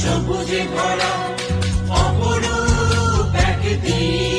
সবুজে ভরা অপরূপ একদিন।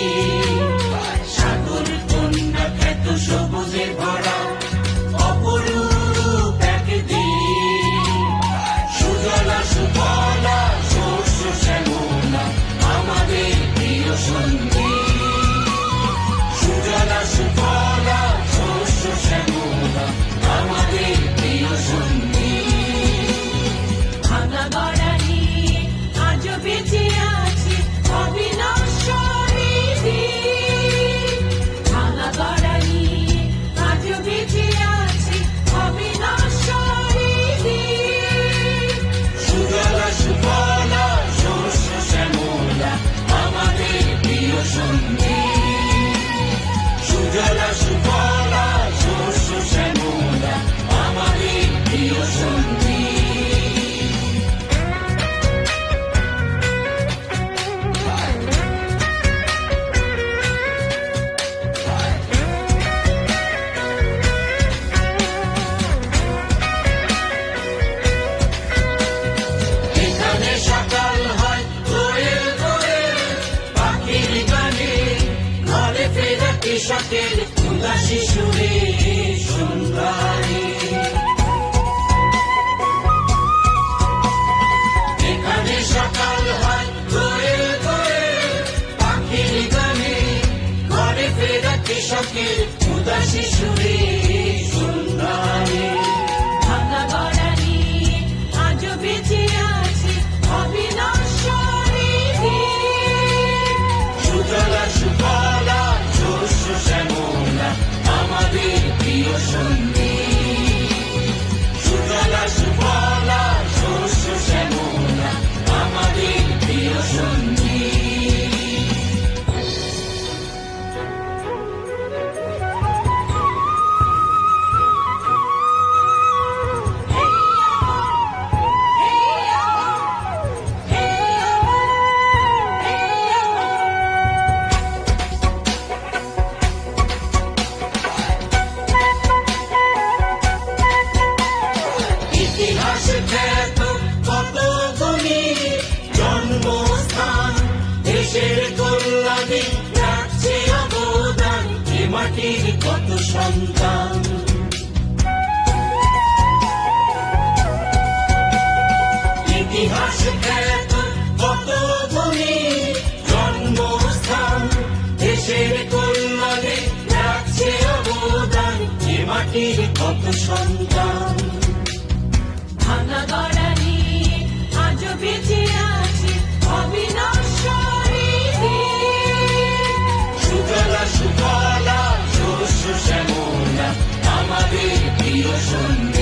শকের উদাসী সুরে সুন্দরী এখানে সকাল হয় ধরে ধরে পাখির গানে ঘরে ফেরা কৃষকের উদাসী সুরে। 我属于你 দেশের কল্যাণে রাখছে অবদান, এ মাটির কত সন্তান? ইতিহাস খ্যাত কত ধনী জন্মস্থান, দেশের কল্যাণে রাখছে অবদান, এ মাটির কত সন্তান? passion.